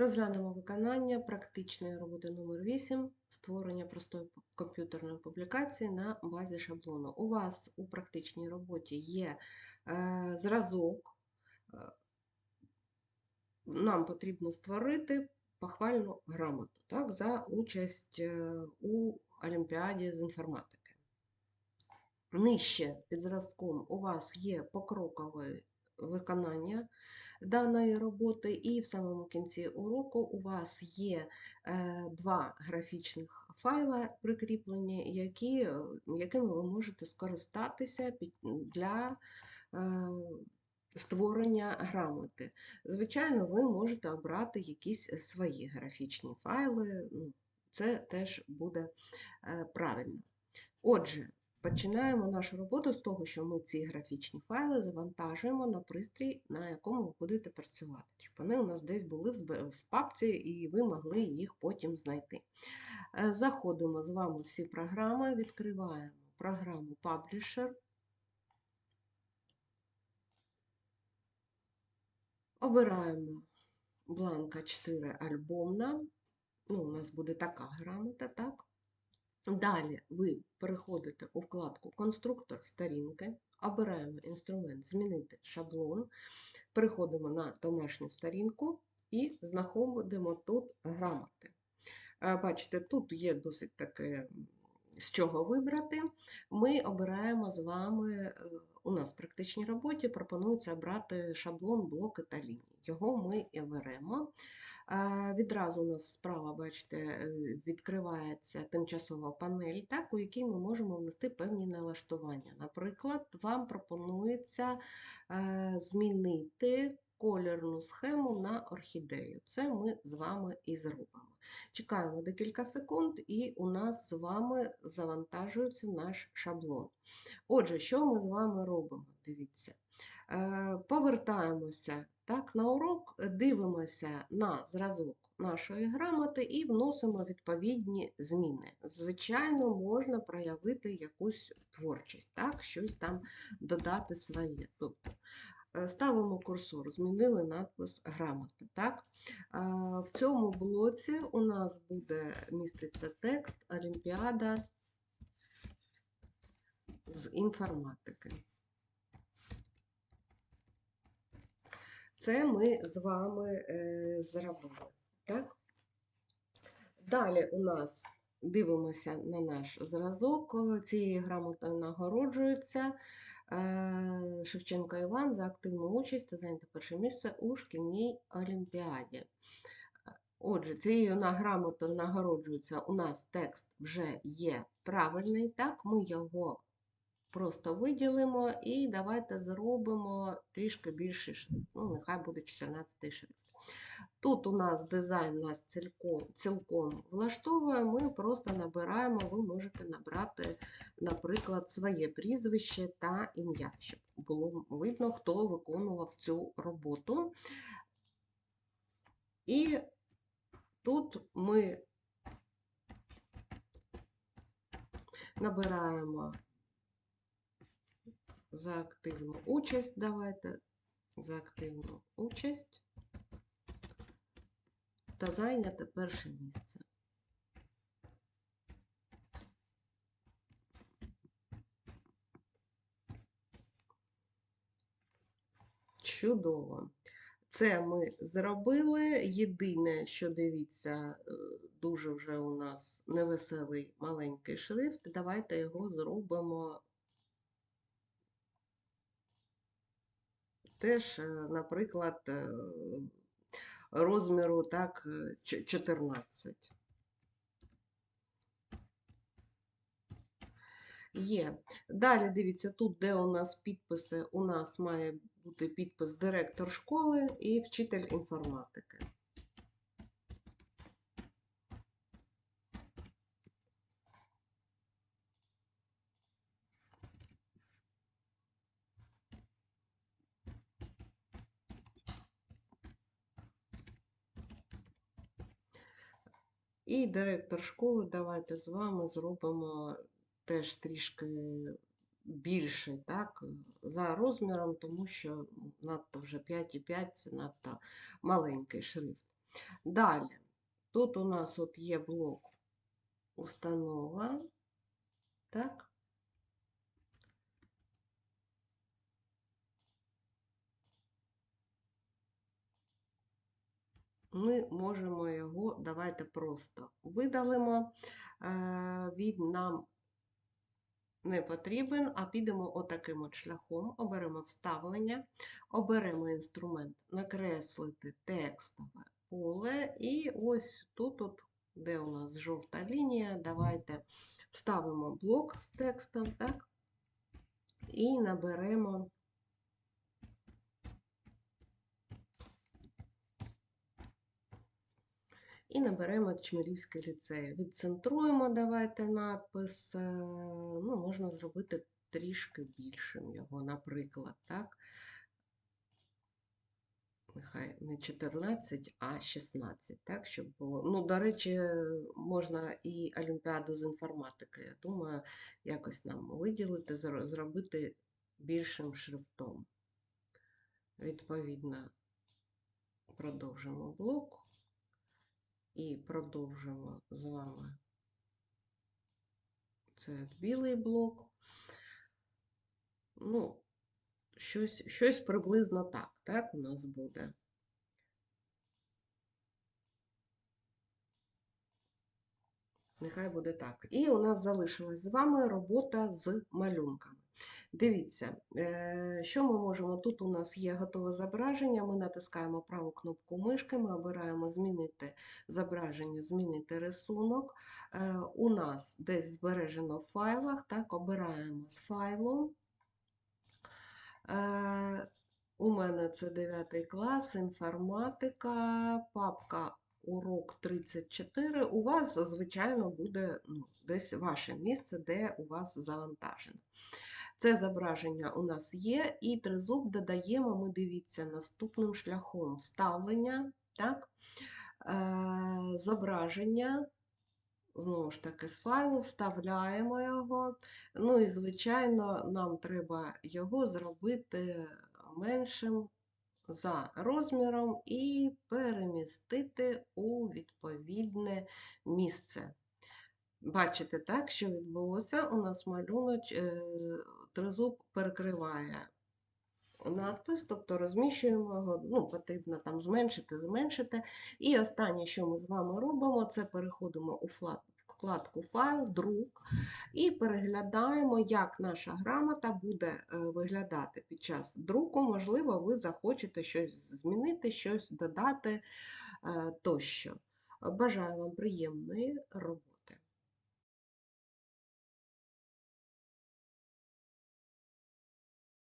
Розглянемо виконання практичної роботи номер 8 створення простої комп'ютерної публікації на базі шаблону. У вас у практичній роботі є е, зразок. Е, Нам потрібно створити похвальну грамоту так, за участь е, у Олімпіаді з інформатики. Нижче під зразком у вас є покрокове виконання даної роботи, і в самому кінці уроку у вас є е, два графічних файла прикріплені, які, е, якими ви можете скористатися для е, створення грамоти. Звичайно, ви можете обрати якісь свої графічні файли, ну, це теж буде правильно. Отже, Починаємо нашу роботу з того, що ми ці графічні файли завантажуємо на пристрій, на якому ви будете працювати, щоб вони у нас десь були в папці, і ви могли їх потім знайти. Е, Заходимо з вами всі програми, відкриваємо програму Publisher, обираємо бланка 4 альбомна. Ну, у нас буде така грамота, так? Далі ви переходите у вкладку Конструктор сторінки, обираємо інструмент Змінити шаблон, переходимо на домашню сторінку і знаходимо тут грамоти. Е, Бачите, тут є досить таке, з чого вибрати. Ми обираємо з вами, е, у нас в практичній роботі пропонується обрати шаблон блоки та лінії. Його ми і беремо. Е, Відразу у нас справа, бачите, е, відкривається тимчасова панель, так, у якій ми можемо внести певні налаштування. Наприклад, вам пропонується змінити колірну схему на орхідею. Це ми з вами і зробимо. Чекаємо декілька секунд, і у нас з вами завантажується наш шаблон. Отже, що ми з вами робимо? Дивіться. Е, Повертаємося так, на урок, дивимося на зразок нашої грамоти і вносимо відповідні зміни. Звичайно, можна проявити якусь творчість, так, щось там додати своє. Тобто ставимо курсор, змінили надпис грамота. Так? Е, В цьому блоці у нас буде міститься текст Олімпіада з інформатики. Це ми з вами е, зробили. Так? Далі у нас дивимося на наш зразок. Цією грамотою нагороджується е, Шевченко Іван за активну участь та зайняте перше місце у шкільній олімпіаді. Отже, цією грамотою нагороджується у нас текст вже є правильний, так, ми його просто виділимо і давайте зробимо трішки більший шрифт. Ну, нехай буде 14 шрифт. Тут у нас дизайн нас цілком, цілком влаштовує, ми просто набираємо, ви можете набрати, наприклад, своє прізвище та ім'я, щоб було видно, хто виконував цю роботу. І тут ми набираємо за активну участь. Давайте за активну участь та зайняти перше місце. Чудово. Це ми зробили. Єдине, що дивіться, е, дуже вже у нас невеселий маленький шрифт. Давайте його зробимо теж, е, наприклад, е, розміру так, е, 14. Є. Далі дивіться, тут, де у нас підписи, у нас має бути підпис директор школи і вчитель інформатики. І директор школи, давайте з вами зробимо теж трішки більше так, за розміром, тому що надто вже 5,5 це надто маленький шрифт. Далі, тут у нас от є блок установа. Так. Ми можемо його, давайте просто видалимо. Е, Він нам не потрібен, а підемо отаким от шляхом, оберемо вставлення, оберемо інструмент накреслити текстове поле, і ось тут, от, де у нас жовта лінія, давайте вставимо блок з текстом, так? І наберемо І наберемо Чмирівський ліцей. Відцентруємо, давайте надпис. е, Ну, можна зробити трішки більшим його, наприклад, так? Нехай не 14, а 16, так, щоб було. Ну, до речі, можна і Олімпіаду з інформатики. Я думаю, якось нам виділити, зробити більшим шрифтом. Відповідно, продовжимо блок і продовжимо з вами це білий блок. Ну, щось, щось приблизно так, так у нас буде. Нехай буде так. І у нас залишилась з вами робота з малюнками. Дивіться, е, що ми можемо. Тут у нас є готове зображення. Ми натискаємо праву кнопку мишки, ми обираємо змінити зображення, змінити рисунок. Е, У нас десь збережено в файлах, так, обираємо з файлу. Е, У мене це 9 клас, інформатика, папка урок 34. У вас, звичайно, буде ну, десь ваше місце, де у вас завантажено. Це зображення у нас є, і тризуб додаємо, ми дивіться, наступним шляхом вставлення, так? Е, зображення, знову ж таки, з файлу, вставляємо його. Ну і, звичайно, нам треба його зробити меншим за розміром і перемістити у відповідне місце. Бачите, так, що відбулося? У нас малюнок, е, тризуб перекриває надпис, тобто розміщуємо його, ну, потрібно там зменшити, зменшити. І останнє, що ми з вами робимо, це переходимо у флат- вкладку файл, друк і переглядаємо, як наша грамота буде е, виглядати під час друку. Можливо, ви захочете щось змінити, щось додати е, тощо. Бажаю вам приємної роботи.